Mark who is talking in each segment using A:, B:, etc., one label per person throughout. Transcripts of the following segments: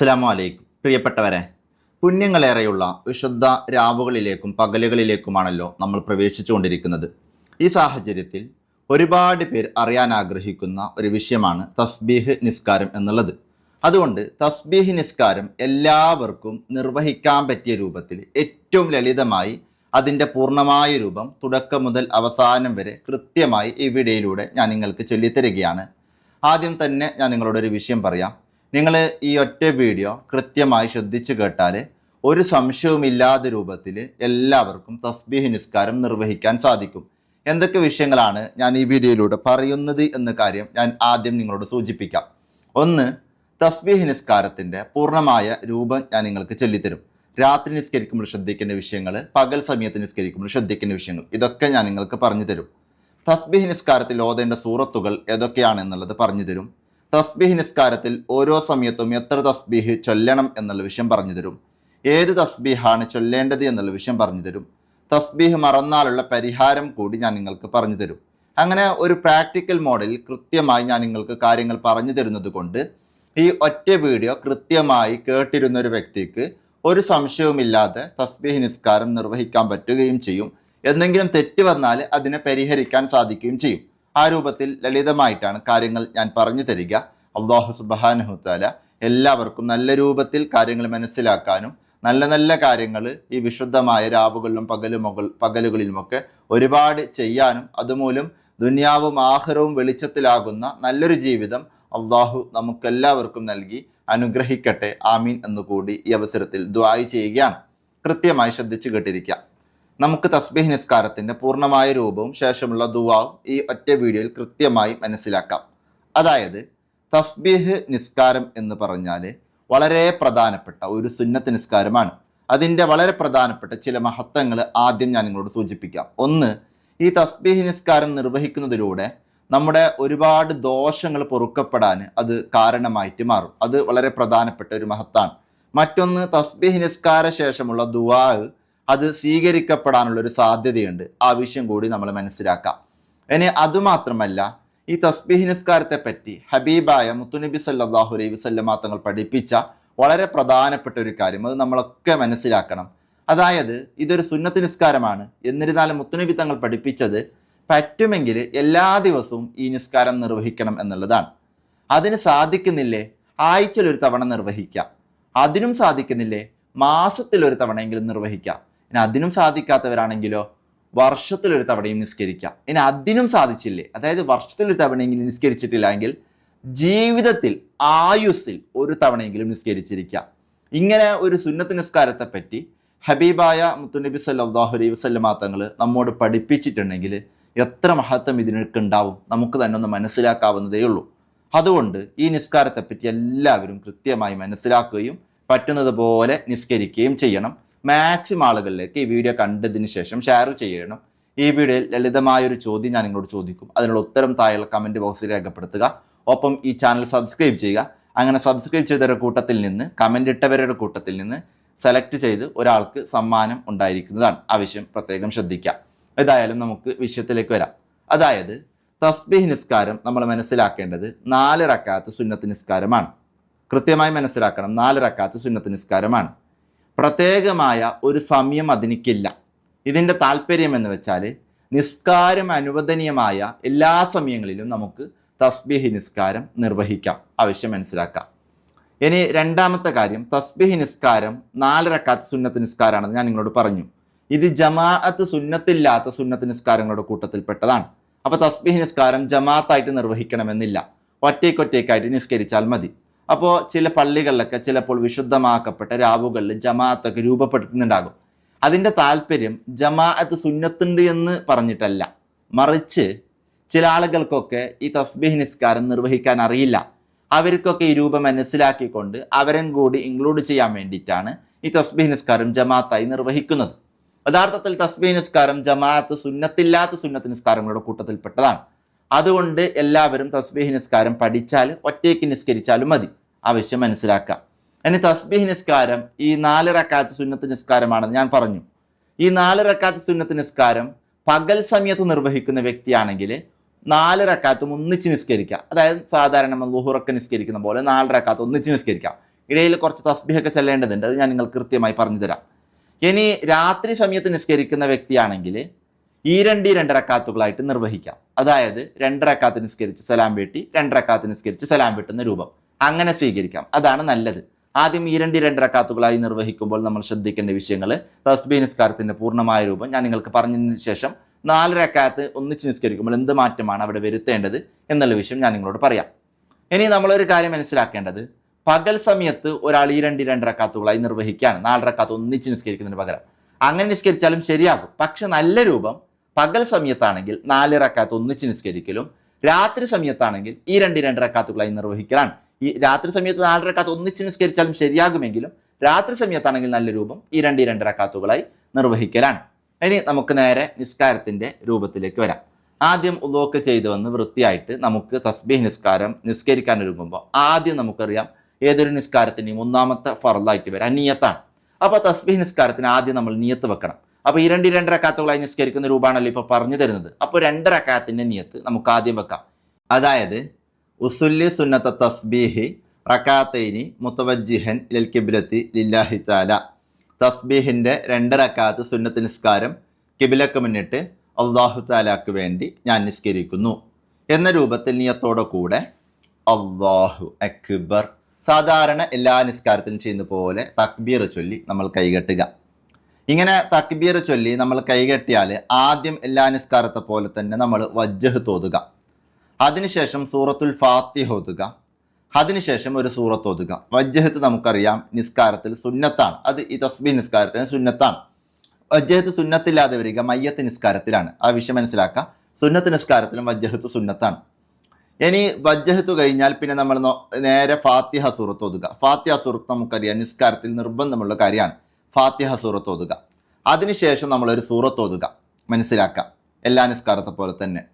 A: അസ്സലാമു അലൈക്കും പ്രിയപ്പെട്ടവരെ പുണ്യങ്ങളേറെയുള്ള വിശുദ്ധ രാവുകളിലേക്കും പകലുകളിലേക്കുമാണല്ലോ നമ്മൾ പ്രവേശിച്ചുകൊണ്ടിരിക്കുന്നത്. ഈ സാഹചര്യത്തിൽ ഒരുപാട് പേർ അറിയാൻ ആഗ്രഹിക്കുന്ന ഒരു വിഷയമാണ് തസ്ബീഹ് നിസ്കാരം എന്നുള്ളത്. അതുകൊണ്ട് തസ്ബീഹ് നിസ്കാരം എല്ലാവർക്കും നിർവഹിക്കാൻ പറ്റിയ രൂപത്തിൽ ഏറ്റവും ലളിതമായി അതിന്റെ പൂർണമായ രൂപം തുടക്കം മുതൽ അവസാനം വരെ കൃത്യമായി ഈ വീഡിയോയിലൂടെ ഞാൻ നിങ്ങൾക്ക് ചൊല്ലിത്തരികയാണ്. ആദ്യം തന്നെ ഞാൻ നിങ്ങളോടൊരു വിഷയം പറയാം. നിങ്ങൾ ഈ ഒറ്റ വീഡിയോ കൃത്യമായി ശ്രദ്ധിച്ചു കേട്ടാൽ ഒരു സംശയവുമില്ലാത്ത രൂപത്തിൽ എല്ലാവർക്കും തസ്ബീഹ് നിസ്കാരം നിർവഹിക്കാൻ സാധിക്കും. എന്തൊക്കെ വിഷയങ്ങളാണ് ഞാൻ ഈ വീഡിയോയിലൂടെ പറയുന്നത് എന്ന കാര്യം ഞാൻ ആദ്യം നിങ്ങളോട് സൂചിപ്പിക്കാം. ഒന്ന് തസ്ബീഹ് നിസ്കാരത്തിന്റെ പൂർണമായ രൂപം ഞാൻ നിങ്ങൾക്ക് ചൊല്ലിത്തരും. രാത്രി നിസ്കരിക്കുമ്പോൾ ശ്രദ്ധിക്കേണ്ട വിഷയങ്ങൾ പകൽ സമയത്ത് നിസ്കരിക്കുമ്പോൾ ശ്രദ്ധിക്കേണ്ട വിഷയങ്ങൾ ഇതൊക്കെ ഞാൻ നിങ്ങൾക്ക് പറഞ്ഞു തരും. തസ്ബീഹ് നിസ്കാരത്തിൽ ഓതേണ്ട സൂറത്തുകൾ ഏതൊക്കെയാണെന്നുള്ളത് പറഞ്ഞു തരും. തസ്ബീഹ് നിസ്കാരത്തിൽ ഓരോ സമയത്തും എത്ര തസ്ബീഹ് ചൊല്ലണം എന്നുള്ള വിഷയം പറഞ്ഞു തരും. ഏത് തസ്ബീഹാണ് ചൊല്ലേണ്ടത് എന്നുള്ള വിഷയം പറഞ്ഞു തരും. തസ്ബീഹ് മറന്നാലുള്ള പരിഹാരം കൂടി ഞാൻ നിങ്ങൾക്ക് പറഞ്ഞു തരും. അങ്ങനെ ഒരു പ്രാക്ടിക്കൽ മോഡലിൽ കൃത്യമായി ഞാൻ നിങ്ങൾക്ക് കാര്യങ്ങൾ പറഞ്ഞു തരുന്നത് കൊണ്ട് ഈ ഒറ്റ വീഡിയോ കൃത്യമായി കേട്ടിരുന്ന ഒരു വ്യക്തിക്ക് ഒരു സംശയവുമില്ലാതെ തസ്ബീഹ് നിസ്കാരം നിർവഹിക്കാൻ പറ്റുകയും ചെയ്യും. എന്തെങ്കിലും തെറ്റ് വന്നാൽ അതിനെ പരിഹരിക്കാൻ സാധിക്കുകയും ചെയ്യും. ആ രൂപത്തിൽ ലളിതമായിട്ടാണ് കാര്യങ്ങൾ ഞാൻ പറഞ്ഞു തരിക. അള്ളാഹു സുബാനുഹുത്താല എല്ലാവർക്കും നല്ല രൂപത്തിൽ കാര്യങ്ങൾ മനസ്സിലാക്കാനും നല്ല നല്ല കാര്യങ്ങൾ ഈ വിശുദ്ധമായ രാവുകളിലും പകലുമകൾ പകലുകളിലുമൊക്കെ ഒരുപാട് ചെയ്യാനും അതുമൂലം ദുനിയാവും ആഹ്റവും വെളിച്ചത്തിലാകുന്ന നല്ലൊരു ജീവിതം അള്ളാഹു നമുക്കെല്ലാവർക്കും നൽകി. അനുഗ്രഹിക്കട്ടെ. ആമീൻ എന്നുകൂടി ഈ അവസരത്തിൽ ദ്വായി ചെയ്യുകയാണ്. കൃത്യമായി ശ്രദ്ധിച്ചു കേട്ടിരിക്കാം. നമുക്ക് തസ്ബീഹ് നിസ്കാരത്തിന്റെ പൂർണമായ രൂപവും ശേഷമുള്ള ദുവാവും ഈ ഒറ്റ വീഡിയോയിൽ കൃത്യമായി മനസ്സിലാക്കാം. അതായത് തസ്ബീഹ് നിസ്കാരം എന്ന് പറഞ്ഞാൽ വളരെ പ്രധാനപ്പെട്ട ഒരു സുന്നത്ത് നിസ്കാരമാണ്. അതിന്റെ വളരെ പ്രധാനപ്പെട്ട ചില മഹത്വങ്ങൾ ആദ്യം ഞാൻ നിങ്ങളോട് സൂചിപ്പിക്കാം. ഒന്ന് ഈ തസ്ബീഹ് നിസ്കാരം നിർവഹിക്കുന്നതിലൂടെ നമ്മുടെ ഒരുപാട് ദോഷങ്ങൾ പൊറുക്കപ്പെടാൻ അത് കാരണമായിട്ട് മാറും. അത് വളരെ പ്രധാനപ്പെട്ട ഒരു മഹത്താണ്. മറ്റൊന്ന് തസ്ബീഹ് നിസ്കാര ശേഷമുള്ള ദുവാ അത് സ്വീകരിക്കപ്പെടാനുള്ള ഒരു സാധ്യതയുണ്ട്. ആ വിഷയം കൂടി നമ്മൾ മനസ്സിലാക്കാം. ഇനി അതുമാത്രമല്ല ഈ തസ്ബീഹ് നിസ്കാരത്തെ പറ്റി ഹബീബായ മുത്തുനബി സല്ലാഹു അലൈഹി വസല്ലമ തങ്ങൾ പഠിപ്പിച്ച വളരെ പ്രധാനപ്പെട്ട ഒരു കാര്യം അത് നമ്മളൊക്കെ മനസ്സിലാക്കണം. അതായത് ഇതൊരു സുന്നത്ത് നിസ്കാരമാണ്. എന്നിരുന്നാലും മുത്തുനബി തങ്ങൾ പഠിപ്പിച്ചത് പറ്റുമെങ്കിൽ എല്ലാ ദിവസവും ഈ നിസ്കാരം നിർവഹിക്കണം എന്നുള്ളതാണ്. അതിന് സാധിക്കുന്നില്ലേ? ആഴ്ചയിൽ ഒരു തവണ നിർവഹിക്കാം. അതിനും സാധിക്കുന്നില്ലേ? മാസത്തിൽ ഒരു തവണയെങ്കിലും നിർവഹിക്കാം. ഇനി അതിനും സാധിക്കാത്തവരാണെങ്കിലോ വർഷത്തിലൊരു തവണയും നിസ്കരിക്കാം. ഇനി അതിനും സാധിച്ചില്ലേ? അതായത് വർഷത്തിലൊരു തവണയെങ്കിലും നിസ്കരിച്ചിട്ടില്ല എങ്കിൽ ജീവിതത്തിൽ ആയുസ്സിൽ ഒരു തവണയെങ്കിലും നിസ്കരിച്ചിരിക്കാം. ഇങ്ങനെ ഒരു സുന്നത്ത് നിസ്കാരത്തെ പറ്റി ഹബീബായ മുത്തുനബി സല്ലാഹു അലൈഹി വസല്ലമ തങ്ങൾ നമ്മോട് പഠിപ്പിച്ചിട്ടുണ്ടെങ്കിൽ എത്ര മഹത്വം ഇതിനൊക്കെ ഉണ്ടാവും നമുക്ക് തന്നെ ഒന്ന് മനസ്സിലാക്കാവുന്നതേ ഉള്ളൂ. അതുകൊണ്ട് ഈ നിസ്കാരത്തെപ്പറ്റി എല്ലാവരും കൃത്യമായി മനസ്സിലാക്കുകയും പറ്റുന്നത് പോലെ നിസ്കരിക്കുകയും ചെയ്യണം. മാക്സിമം ആളുകളിലേക്ക് ഈ വീഡിയോ കണ്ടതിന് ശേഷം ഷെയർ ചെയ്യണം. ഈ വീഡിയോയിൽ ലളിതമായൊരു ചോദ്യം ഞാൻ നിങ്ങളോട് ചോദിക്കും. അതിനുള്ള ഉത്തരം താഴെ കമന്റ് ബോക്സിൽ രേഖപ്പെടുത്തുക. ഒപ്പം ഈ ചാനൽ സബ്സ്ക്രൈബ് ചെയ്യുക. അങ്ങനെ സബ്സ്ക്രൈബ് ചെയ്തവരുടെ കൂട്ടത്തിൽ നിന്ന് കമന്റ് ഇട്ടവരുടെ കൂട്ടത്തിൽ നിന്ന് സെലക്ട് ചെയ്ത് ഒരാൾക്ക് സമ്മാനം ഉണ്ടായിരിക്കുന്നതാണ് ആവശ്യം. പ്രത്യേകം ശ്രദ്ധിക്കാം ഏതായാലും നമുക്ക് വിഷയത്തിലേക്ക് വരാം. അതായത് തസ്ബീഹ് നിസ്കാരം നമ്മൾ മനസ്സിലാക്കേണ്ടത് നാല് റക്കാത്ത് സുന്നത്ത് നിസ്കാരമാണ്. കൃത്യമായി മനസ്സിലാക്കണം നാല് റക്കാത്ത് സുന്നത്ത് നിസ്കാരമാണ്. പ്രത്യേകമായ ഒരു സമയം അതിനിക്കില്ല. ഇതിന്റെ താല്പര്യം എന്ന് വെച്ചാൽ നിസ്കാരം അനുവദനീയമായ എല്ലാ സമയങ്ങളിലും നമുക്ക് തസ്ബിഹി നിസ്കാരം നിർവഹിക്കാം. ആവശ്യം മനസ്സിലാക്കാം. ഇനി രണ്ടാമത്തെ കാര്യം തസ്ബിഹി നിസ്കാരം നാലരക്കാത്ത സുന്നത്ത് നിസ്കാരമാണെന്ന് ഞാൻ നിങ്ങളോട് പറഞ്ഞു. ഇത് ജമാഅത്ത് സുന്നത്തില്ലാത്ത സുന്നത്ത് നിസ്കാരങ്ങളുടെ കൂട്ടത്തിൽപ്പെട്ടതാണ്. അപ്പോൾ തസ്ബിഹി നിസ്കാരം ജമാഅത്തായിട്ട് നിർവഹിക്കണമെന്നില്ല. ഒറ്റയ്ക്കൊറ്റയ്ക്കായിട്ട് നിസ്കരിച്ചാൽ മതി. അപ്പോൾ ചില പള്ളികളിലൊക്കെ ചിലപ്പോൾ വിശുദ്ധമാക്കപ്പെട്ട രാവുകളിൽ ജമാഅത്തൊക്കെ രൂപപ്പെടുത്തുന്നുണ്ടാകും. അതിന്റെ താല്പര്യം ജമാഅത്ത് സുന്നത്തുണ്ട് എന്ന് പറഞ്ഞിട്ടല്ല. മറിച്ച് ചില ആളുകൾക്കൊക്കെ ഈ തസ്ബീഹ് നിസ്കാരം നിർവഹിക്കാൻ അറിയില്ല. അവർക്കൊക്കെ ഈ രൂപം മനസ്സിലാക്കിക്കൊണ്ട് അവരും കൂടി ഇൻക്ലൂഡ് ചെയ്യാൻ വേണ്ടിയിട്ടാണ് ഈ തസ്ബീഹ് നിസ്കാരം ജമാഅത്തായി നിർവഹിക്കുന്നത്. യഥാർത്ഥത്തിൽ തസ്ബീഹ് നിസ്കാരം ജമാഅത്ത് സുന്നത്തില്ലാത്ത സുന്നത്ത് നിസ്കാരങ്ങളുടെ കൂട്ടത്തിൽപ്പെട്ടതാണ്. അതുകൊണ്ട് എല്ലാവരും തസ്ബീഹ് നിസ്കാരം പഠിച്ചാൽ ഒറ്റയ്ക്ക് നിസ്കരിച്ചാലും മതി. ആവശ്യം മനസ്സിലാക്കാം ഇനി തസ്ബീഹ് നിസ്കാരം ഈ നാല് റക്കാത്ത് സുന്നത്ത് നിസ്കാരമാണെന്ന് ഞാൻ പറഞ്ഞു. ഈ നാല് റക്കാത്ത് സുന്നത്ത് നിസ്കാരം പകൽ സമയത്ത് നിർവഹിക്കുന്ന വ്യക്തിയാണെങ്കിൽ നാല് റക്കാത്തും ഒന്നിച്ച് നിസ്കരിക്കാം അതായത് സാധാരണ നമ്മൾ ലുഹുറൊക്കെ നിസ്കരിക്കുന്ന പോലെ നാല് റക്കാത്ത് ഒന്നിച്ച് നിസ്കരിക്കാം ഇടയിൽ കുറച്ച് തസ്ബീഹൊക്കെ ചെല്ലേണ്ടതുണ്ട്. അത് ഞാൻ നിങ്ങൾ കൃത്യമായി പറഞ്ഞു തരാം ഇനി രാത്രി സമയത്ത് നിസ്കരിക്കുന്ന വ്യക്തിയാണെങ്കിൽ ഈ രണ്ട് ഈ രണ്ട് റക്കാത്തുകളായിട്ട് നിർവഹിക്കാം. അതായത് രണ്ട് റക്കാത്ത് നിസ്കരിച്ച് സലാം വീട്ടി രണ്ട് റക്കാത്ത് നിസ്കരിച്ച് സലാം വീട്ടുന്ന രൂപം. അങ്ങനെ സ്വീകരിക്കാം. അതാണ് നല്ലത്. ആദ്യം ഈ രണ്ട് രണ്ടരക്കാത്തുകളായി രണ്ട് നിർവഹിക്കുമ്പോൾ നമ്മൾ ശ്രദ്ധിക്കേണ്ട വിഷയങ്ങൾ തസ്ബി നിസ്കാരത്തിന്റെ പൂർണമായ രൂപം ഞാൻ നിങ്ങൾക്ക് പറഞ്ഞതിന് ശേഷം നാല് റക്കാത്ത് ഒന്നിച്ച് നിസ്കരിക്കുമ്പോൾ എന്ത് മാറ്റമാണ് അവിടെ വരുത്തേണ്ടത് എന്നുള്ള വിഷയം ഞാൻ നിങ്ങളോട് പറയാം. ഇനി നമ്മളൊരു കാര്യം മനസ്സിലാക്കേണ്ടത്. പകൽ സമയത്ത് ഒരാൾ ഈ രണ്ട് രണ്ടരക്കാത്തുകളായി നിർവഹിക്കുകയാണ്. നാല് റക്കാത്ത് ഒന്നിച്ച് നിസ്കരിക്കുന്നതിന് പകരം. അങ്ങനെ നിസ്കരിച്ചാലും ശരിയാകും. പക്ഷെ നല്ല രൂപം പകൽ സമയത്താണെങ്കിൽ നാല് റക്കാത്ത് ഒന്നിച്ച് നിസ്കരിക്കലും രാത്രി സമയത്താണെങ്കിൽ ഈ രണ്ട് രണ്ട് റക്കാത്തുകളായി നിർവഹിക്കലാണ്. ഈ രാത്രി സമയത്ത് നാല് റക്കാത്ത് ഒന്നിച്ച് നിസ്കരിച്ചാലും ശരിയാകുമെങ്കിലും രാത്രി സമയത്താണെങ്കിൽ നല്ല രൂപം ഈ രണ്ട് രണ്ട് റക്കാത്തുകളായി നിർവഹിക്കലാണ്. ഇനി നമുക്ക് നേരെ നിസ്കാരത്തിന്റെ രൂപത്തിലേക്ക് വരാം. ആദ്യം ഉലോക്ക് ചെയ്തു വന്ന് വൃത്തിയായിട്ട് നമുക്ക് തസ്ബീഹ് നിസ്കാരം നിസ്കരിക്കാൻ ഒരുങ്ങുമ്പോൾ ആദ്യം നമുക്കറിയാം ഏതൊരു നിസ്കാരത്തിന്റെയും ഒന്നാമത്തെ ഫറലായിട്ട് വരാം നിയത്താണ്. അപ്പോൾ തസ്ബീഹ് നിസ്കാരത്തിന് ആദ്യം നമ്മൾ നിയത്ത് വെക്കണം. അപ്പോൾ ഈ രണ്ട് രണ്ടര രണ്ട് റക്കാത്തുകളായി നിസ്കരിക്കുന്ന രൂപമാണല്ലോ ഇപ്പോൾ പറഞ്ഞു തരുന്നത്. അപ്പോൾ രണ്ടര റക്കാത്തിന്റെ നിയത്ത് നമുക്ക് ആദ്യം വെക്കാം. അതായത് ഉസുല്ലി സുന്നത്ത തസ്ബീഹി റക്കാത്തൈനി മുത്തവജിഹൻ ലിൽ കിബിലത്തി ലില്ലാഹി ചാല തസ്ബീഹിന്റെ രണ്ട് റക്കാത്ത് സുന്നത്ത് നിസ്കാരം കിബിലക്ക് മുന്നിട്ട് അള്ളാഹു താലാക്ക് വേണ്ടി ഞാൻ നിസ്കരിക്കുന്നു. എന്ന രൂപത്തിൽ നിയത്തോടെ കൂടെ അള്ളാഹു അക്ബർ. സാധാരണ എല്ലാ നിസ്കാരത്തിലും ചെയ്യുന്ന പോലെ തക്ബീർ ചൊല്ലി നമ്മൾ കൈകെട്ടുക. ഇങ്ങനെ തക്ബീർ ചൊല്ലി നമ്മൾ കൈകെട്ടിയാൽ ആദ്യം എല്ലാ നിസ്കാരത്തെ പോലെ തന്നെ നമ്മൾ വജ്ജഹ് തോതുക. അതിനുശേഷം സൂറത്തുൽ ഫാത്തിഹ ഓതുക. അതിനുശേഷം ഒരു സൂറത്ത് ഓതുക. വജ്ജഹത്ത് നമുക്കറിയാം നിസ്കാരത്തിൽ സുന്നത്താണ്. അത് ഈ തസ്ബീ നിസ്കാരത്തിന് സുന്നത്താണ്. വജ്ജഹത്ത് സുന്നത്തില്ലാതെ വരിക മയ്യത്ത് നിസ്കാരത്തിലാണ്. ആ വിഷയം മനസ്സിലാക്കുക സുന്നത്ത് നിസ്കാരത്തിലും വജ്ജഹത്ത് സുന്നത്താണ്. ഇനി വജ്ജഹത്ത് കഴിഞ്ഞാൽ പിന്നെ നമ്മൾ നേരെ ഫാത്തിഹ സൂറത്ത് ഓതുക. ഫാത്തിഹ സൂറത്ത് നമുക്കറിയാം നിസ്കാരത്തിൽ നിർബന്ധമുള്ള കാര്യമാണ്. ഫാത്തിഹ സൂറത്ത് ഓതുക. അതിനുശേഷം നമ്മളൊരു സൂറത്ത് ഓതുക. മനസ്സിലാക്കാം. എല്ലാ നിസ്കാരത്തെ പോലെ തന്നെ.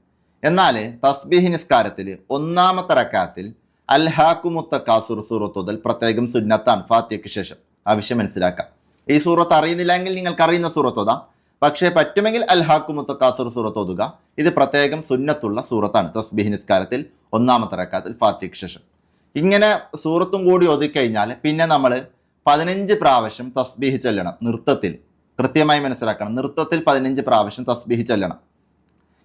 A: എന്നാൽ തസ്ബീഹ് നിസ്കാരത്തിൽ ഒന്നാമത്തെ റക്കാത്തിൽ അൽഹാക്കുമുത്തക്കാസുർ സൂറത്ത് ഓതൽ പ്രത്യേകം സുന്നത്താണ് ഫാത്തിഹയ്ക്ക് ശേഷം. ആവശ്യം മനസ്സിലാക്കാം. ഈ സൂറത്ത് അറിയുന്നില്ലെങ്കിൽ നിങ്ങൾക്ക് അറിയുന്ന സൂറത്ത് പക്ഷേ പറ്റുമെങ്കിൽ അൽഹാക്കുമുത്തക്കാസുർ സൂറത്ത് ഓതുക. ഇത് പ്രത്യേകം സുന്നത്തുള്ള സൂറത്താണ്. തസ്ബീഹ് നിസ്കാരത്തിൽ ഒന്നാമത്തെ റക്കാത്തിൽ ഫാത്തിഹയ്ക്ക് ശേഷം. ഇങ്ങനെ സൂറത്തും കൂടി ഒതുക്കഴിഞ്ഞാൽ പിന്നെ നമ്മൾ പതിനഞ്ച് പ്രാവശ്യം തസ്ബീഹ് ചൊല്ലണം നൃത്തത്തിൽ. കൃത്യമായി മനസ്സിലാക്കണം നൃത്തത്തിൽ പതിനഞ്ച് പ്രാവശ്യം തസ്ബീഹ് ചൊല്ലണം.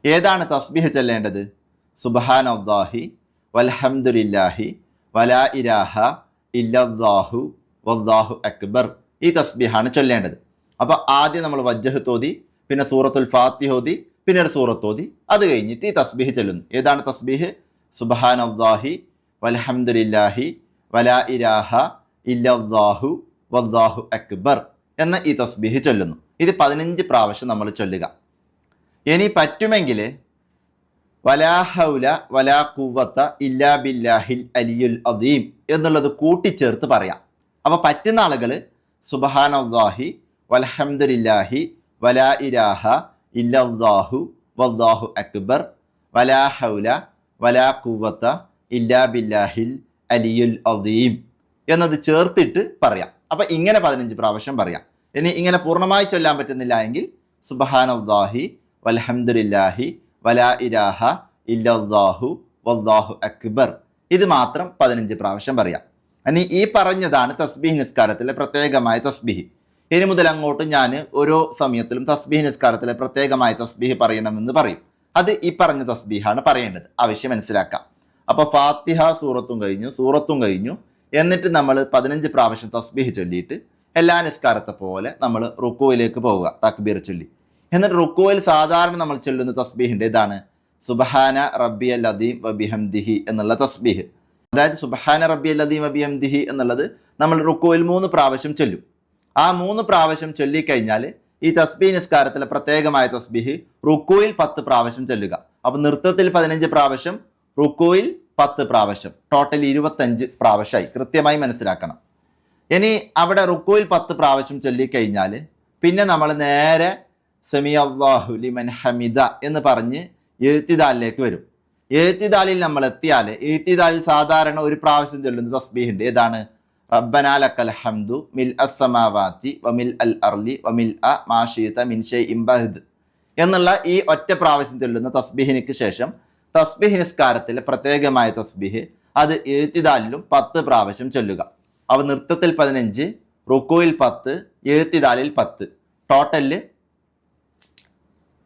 A: ഏതാണ് തസ്ബീഹ് ചൊല്ലേണ്ടത്? സുബഹാൻ അള്ളാഹി വൽഹംദുലില്ലാഹി വലാ ഇരാഹ ഇല്ലാഹു വല്ലാഹു അക്ബർ. ഈ തസ്ബീഹാണ് ചൊല്ലേണ്ടത്. അപ്പോൾ ആദ്യം നമ്മൾ വജ്ജഹ് തോതി പിന്നെ സൂറത്തുൽ ഫാത്തിഹ ഓതി പിന്നെ ഒരു സൂറത്ത് ഓതി അത് കഴിഞ്ഞിട്ട് ഈ തസ്ബീഹ് ചൊല്ലുന്നു. ഏതാണ് തസ്ബീഹ്? സുബഹാൻ അള്ളാഹി വൽഹംദുലില്ലാഹി വലാ ഇരാഹ ഇല്ലല്ലാഹു വല്ലാഹു അക്ബർ എന്ന ഈ തസ്ബീഹ് ചൊല്ലുന്നു. ഇത് പതിനഞ്ച് പ്രാവശ്യം നമ്മൾ ചൊല്ലുക. ഇനി പറ്റുമെങ്കിൽ വലാ ഹൗല വലാ കുവത്ത ഇല്ലാ ബില്ലാഹിൽ അലിയുൽ അദീം എന്നുള്ളത് കൂട്ടിച്ചേർത്ത് പറയാം. അപ്പോൾ പറ്റുന്ന ആളുകൾ സുബഹാനല്ലാഹി വൽഹംദുലില്ലാഹി വലാ ഇരാഹ ഇല്ലാഹു വല്ലാഹു അക്ബർ വലാ ഹൗല വലാ കുവത്ത ഇല്ലാ ബില്ലാഹിൽ അലിയുൽ അദീം എന്നത് ചേർത്തിട്ട് പറയാം. അപ്പം ഇങ്ങനെ പതിനഞ്ച് പ്രാവശ്യം പറയാം. ഇനി ഇങ്ങനെ പൂർണമായി ചൊല്ലാൻ പറ്റുന്നില്ല എങ്കിൽ സുബഹാനല്ലാഹി വലഹമുല്ലാഹി വലാ ഇരാഹ ഇല്ലാഹു വല്ലാഹു അക്ബർ. ഇത് മാത്രം പതിനഞ്ച് പ്രാവശ്യം പറയാം. ഇനി ഈ പറഞ്ഞതാണ് തസ്ബീഹ് നിസ്കാരത്തിലെ പ്രത്യേകമായ തസ്ബീഹ്. ഇനി മുതൽ അങ്ങോട്ട് ഞാൻ ഓരോ സമയത്തിലും തസ്ബീഹ് നിസ്കാരത്തിലെ പ്രത്യേകമായ തസ്ബീഹ് പറയണമെന്ന് പറയും. അത് ഈ പറഞ്ഞ തസ്ബീഹാണ് പറയേണ്ടത്. ആവശ്യം മനസ്സിലാക്കാം. അപ്പോൾ ഫാത്തിഹ സൂറത്തും കഴിഞ്ഞു സൂറത്തും കഴിഞ്ഞു. എന്നിട്ട് നമ്മൾ പതിനഞ്ച് പ്രാവശ്യം തസ്ബീഹ് ചൊല്ലിയിട്ട് എല്ലാ നിസ്കാരത്തെ പോലെ നമ്മൾ റുക്കോയിലേക്ക് പോവുക തക്ബീർ ചൊല്ലി. എന്നിട്ട് റുക്കോയിൽ സാധാരണ നമ്മൾ ചൊല്ലുന്ന തസ്ബീഹിന്റെ ഇതാണ് സുബഹാന റബ്ബി അൽ അദീം വബിഹംദിഹി എന്നുള്ള തസ്ബീഹ്. അതായത് സുബഹാന റബ്ബി അൽ അദീം വബിഹംദിഹി എന്നുള്ളത് നമ്മൾ റുക്കോയിൽ മൂന്ന് പ്രാവശ്യം ചൊല്ലും. ആ മൂന്ന് പ്രാവശ്യം ചൊല്ലിക്കഴിഞ്ഞാൽ ഈ തസ്ബീ നിസ്കാരത്തിലെ പ്രത്യേകമായ തസ്ബീഹ് റുക്കോയിൽ പത്ത് പ്രാവശ്യം ചൊല്ലുക. അപ്പം നൃത്തത്തിൽ പതിനഞ്ച് പ്രാവശ്യം റുക്കുവിൽ പത്ത് പ്രാവശ്യം ടോട്ടൽ ഇരുപത്തഞ്ച് പ്രാവശ്യമായി കൃത്യമായി മനസ്സിലാക്കണം. ഇനി അവിടെ റുക്കുവിൽ പത്ത് പ്രാവശ്യം ചൊല്ലിക്കഴിഞ്ഞാൽ പിന്നെ നമ്മൾ നേരെ സെമി അള്ളാഹുലിമൻ ഹമിദ എന്ന് പറഞ്ഞ് എഴുത്തിദാലിലേക്ക് വരും. എഴുത്തിദാലിൽ നമ്മൾ എത്തിയാൽ എഴുത്തിദാലിൽ സാധാരണ ഒരു പ്രാവശ്യം ചൊല്ലുന്ന തസ്ബീഹുണ്ട്. ഏതാണ്? റബ്ബനാ ലക്കൽ ഹംദു മിൽ അസമാവാത്തി വമിൽ അൽ അർലി വമിൽ അ മാഷീത മിൻഷെ ഇംബഹദ് എന്നുള്ള ഈ ഒറ്റ പ്രാവശ്യം ചൊല്ലുന്ന തസ്ബീഹിനിക്ക് ശേഷം തസ്ബീഹ് നിസ്കാരത്തിൽ പ്രത്യേകമായ തസ്ബിഹ് അത് എഴുത്തിദാലിലും പത്ത് പ്രാവശ്യം ചൊല്ലുക. അവ നൃത്തത്തിൽ പതിനഞ്ച് റുക്കോയിൽ പത്ത് എഴുത്തിദാലിൽ പത്ത്. ടോട്ടലിൽ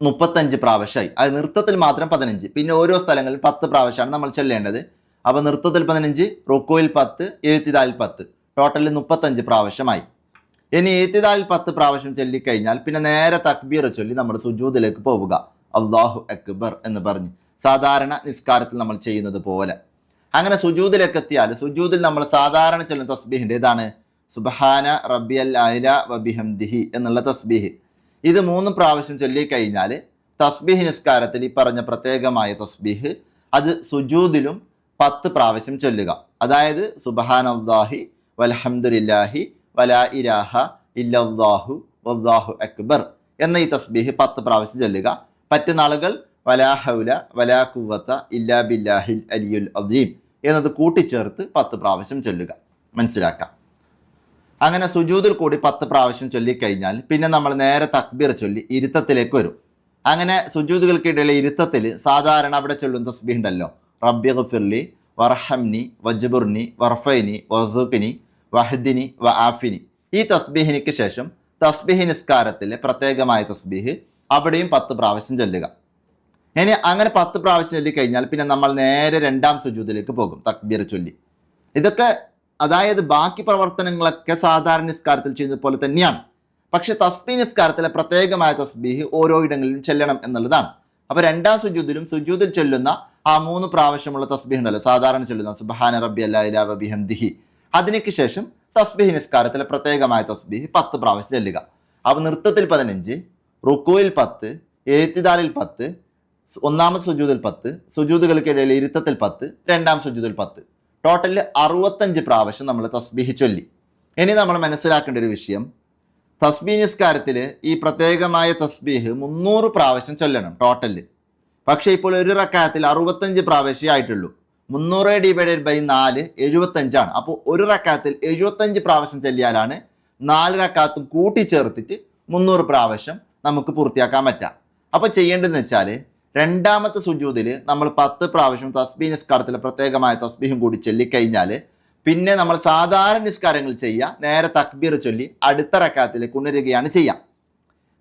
A: മുപ്പത്തഞ്ച് പ്രാവശ്യമായി. അത് നൃത്തത്തിൽ മാത്രം പതിനഞ്ച്. പിന്നെ ഓരോ സ്ഥലങ്ങളിൽ പത്ത് പ്രാവശ്യമാണ് നമ്മൾ ചെല്ലേണ്ടത്. അപ്പോൾ നൃത്തത്തിൽ പതിനഞ്ച് റുക്കോയിൽ പത്ത് എഴുത്തിദാലിൽ പത്ത്. ടോട്ടലിൽ മുപ്പത്തഞ്ച് പ്രാവശ്യമായി. ഇനി എഴുത്തിദാലിൽ പത്ത് പ്രാവശ്യം ചൊല്ലിക്കഴിഞ്ഞാൽ പിന്നെ നേരെ തക്ബീർ ചൊല്ലി നമ്മൾ സുജൂദിലേക്ക് പോവുക. അള്ളാഹു അക്ബർ എന്ന് പറഞ്ഞ്. സാധാരണ നിസ്കാരത്തിൽ നമ്മൾ ചെയ്യുന്നത് പോലെ. അങ്ങനെ സുജൂദിലേക്ക് എത്തിയാൽ സുജൂദിൽ നമ്മൾ സാധാരണ ചൊല്ലുന്ന തസ്ബീഹിന്റെ ഇതാണ് സുബഹാന റബ്ബിയൽ അല വബിഹംദിഹി എന്നുള്ള തസ്ബീഹ്. ഇത് മൂന്ന് പ്രാവശ്യം ചൊല്ലിക്കഴിഞ്ഞാൽ തസ്ബീഹ് നിസ്കാരത്തിൽ ഈ പറഞ്ഞ പ്രത്യേകമായ തസ്ബീഹ് അത് സുജൂദിലും പത്ത് പ്രാവശ്യം ചൊല്ലുക. അതായത് സുബഹാൻ അള്ളാഹി വലഹമുല്ലാഹി വലാ ഇരാഹ ഇല്ലാഹു വല്ലാഹു അക്ബർ എന്ന ഈ തസ്ബീഹ് പത്ത് പ്രാവശ്യം ചൊല്ലുക. പറ്റുന്ന ആളുകൾ വലാ ഹൗല വലാ കുവത്ത ഇല്ലാ ബില്ലാഹിൽ അലിയുൽ അദീം എന്നത് കൂട്ടിച്ചേർത്ത് പത്ത് പ്രാവശ്യം ചൊല്ലുക. മനസ്സിലാക്കാം. അങ്ങനെ സുജൂതിൽ കൂടി പത്ത് പ്രാവശ്യം ചൊല്ലിക്കഴിഞ്ഞാൽ പിന്നെ നമ്മൾ നേരെ തക്ബീർ ചൊല്ലി ഇരുത്തത്തിലേക്ക് വരും. അങ്ങനെ സുജൂദുകൾക്കിടയിലെ ഇരുത്തത്തിൽ സാധാരണ അവിടെ ചൊല്ലുന്ന തസ്ബി ഉണ്ടല്ലോ. റബ്ബി ഗഫിർലി വർഹംനി വജ്ബുർനി വർഫൈനി വസുഖിനി വഹദിനി വ ആഫിനി ഈ തസ്ബീഹിനിക്ക് ശേഷം തസ്ബീഹ് നിസ്കാരത്തിലെ പ്രത്യേകമായ തസ്ബീഹ് അവിടെയും പത്ത് പ്രാവശ്യം ചൊല്ലുക. ഇനി അങ്ങനെ പത്ത് പ്രാവശ്യം ചൊല്ലി കഴിഞ്ഞാൽ പിന്നെ നമ്മൾ നേരെ രണ്ടാം സുജൂതിലേക്ക് പോകും തക്ബീർ ചൊല്ലി. ഇതൊക്കെ അതായത് ബാക്കി പ്രവർത്തനങ്ങളൊക്കെ സാധാരണ നിസ്കാരത്തിൽ ചെയ്യുന്നത് പോലെ തന്നെയാണ്. പക്ഷേ തസ്ബി നിസ്കാരത്തിലെ പ്രത്യേകമായ തസ്ബീഹ് ഓരോ ഇടങ്ങളിലും ചെല്ലണം എന്നുള്ളതാണ്. അപ്പോൾ രണ്ടാം സുജൂദിലും സുജൂദിൽ ചൊല്ലുന്ന ആ മൂന്ന് പ്രാവശ്യമുള്ള തസ്ബീഹ് ഉണ്ടല്ലോ സാധാരണ ചൊല്ലുന്ന സുബഹാന റബ്ബി അല്ലാ ദിഹി അതിനൊക്കെ ശേഷം തസ്ബീഹ് നിസ്കാരത്തിലെ പ്രത്യേകമായ തസ്ബീഹ് പത്ത് പ്രാവശ്യം ചെല്ലുക. അപ്പോൾ നൃത്തത്തിൽ പതിനഞ്ച് റുക്കുവിൽ പത്ത് എഴുത്തിദാലിൽ പത്ത് ഒന്നാമത് സുജൂതിൽ പത്ത് സുജൂദുകൾക്കിടയിൽ ഇരുത്തത്തിൽ പത്ത് രണ്ടാം സുജൂതിൽ പത്ത്. ടോട്ടലിൽ അറുപത്തഞ്ച് പ്രാവശ്യം നമ്മൾ തസ്ബീഹ് ചൊല്ലി. ഇനി നമ്മൾ മനസ്സിലാക്കേണ്ട ഒരു വിഷയം തസ്ബീ നിസ്കാരത്തിൽ ഈ പ്രത്യേകമായ തസ്ബീഹ് മുന്നൂറ് പ്രാവശ്യം ചൊല്ലണം ടോട്ടലിൽ പക്ഷേ ഇപ്പോൾ ഒരു റക്കായത്തിൽ അറുപത്തഞ്ച് പ്രാവശ്യം ആയിട്ടുള്ളൂ. മുന്നൂറ് ഡിവൈഡഡ് ബൈ നാല് എഴുപത്തഞ്ചാണ്. അപ്പോൾ ഒരു റക്കായത്തിൽ എഴുപത്തഞ്ച് പ്രാവശ്യം ചെല്ലിയാലാണ് നാല് റക്കാത്തും കൂട്ടിച്ചേർത്തിട്ട് മുന്നൂറ് പ്രാവശ്യം നമുക്ക് പൂർത്തിയാക്കാൻ പറ്റുക അപ്പോൾ ചെയ്യേണ്ടതെന്ന് വെച്ചാൽ രണ്ടാമത്തെ സുജൂതിൽ നമ്മൾ പത്ത് പ്രാവശ്യം തസ്ബീ നിസ്കാരത്തിൽ പ്രത്യേകമായ തസ്ബീഹും കൂടി ചൊല്ലിക്കഴിഞ്ഞാൽ പിന്നെ നമ്മൾ സാധാരണ നിസ്കാരങ്ങൾ ചെയ്യുക നേരെ തക്ബീർ ചൊല്ലി അടുത്ത റക്കാത്തിൽ കുണരുകയാണ് ചെയ്യാം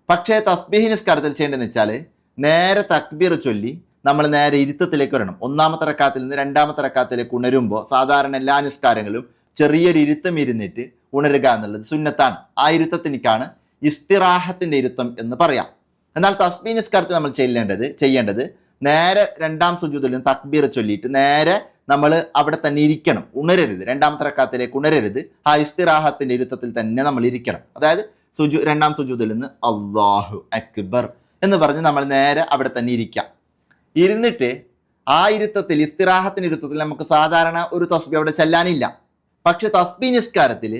A: പക്ഷേ തസ്ബീഹ് നിസ്കാരത്തിൽ ചെയ്യേണ്ടതെന്ന് വെച്ചാൽ നേരെ തക്ബീർ ചൊല്ലി നമ്മൾ നേരെ ഇരുത്തത്തിലേക്ക് വരണം. ഒന്നാമത്തെ റക്കാത്തിൽ നിന്ന് രണ്ടാമത്തെ റക്കാത്തിലേക്ക് ഉണരുമ്പോൾ സാധാരണ എല്ലാ നിസ്കാരങ്ങളും ചെറിയൊരു ഇരുത്തം ഇരുന്നിട്ട് ഉണരുക എന്നുള്ളത് സുന്നത്താണ്. ആ ഇരുത്തത്തിനിക്കാണ് ഇസ്തിറാഹത്തിന്റെ ഇരുത്തം എന്ന് പറയാം. എന്നാൽ തസ്ബീ നിസ്കാരത്തിൽ നമ്മൾ ചെല്ലേണ്ടത് ചെയ്യേണ്ടത് നേരെ രണ്ടാം സുജൂതിൽ നിന്ന് തക്ബീർ ചൊല്ലിയിട്ട് നേരെ നമ്മൾ അവിടെ തന്നെ ഇരിക്കണം. ഉണരരുത്. രണ്ടാമത്തെ റക്കാത്തിലേക്ക് ഉണരരുത്. ആ ഇസ്തിറാഹത്തിന്റെ ഇരുത്തത്തിൽ തന്നെ നമ്മൾ ഇരിക്കണം. അതായത് സുജു രണ്ടാം സുജൂതിൽ നിന്ന് അള്ളാഹു അക്ബർ എന്ന് പറഞ്ഞ് നമ്മൾ നേരെ അവിടെ തന്നെ ഇരിക്കാം. ഇരുന്നിട്ട് ആ ഇരുത്തത്തിൽ ഇസ്തിറാഹത്തിന്റെ ഇരുത്തത്തിൽ നമുക്ക് സാധാരണ ഒരു തസ്ബി അവിടെ ചെല്ലാനില്ല. പക്ഷെ തസ്ബി നിസ്കാരത്തിൽ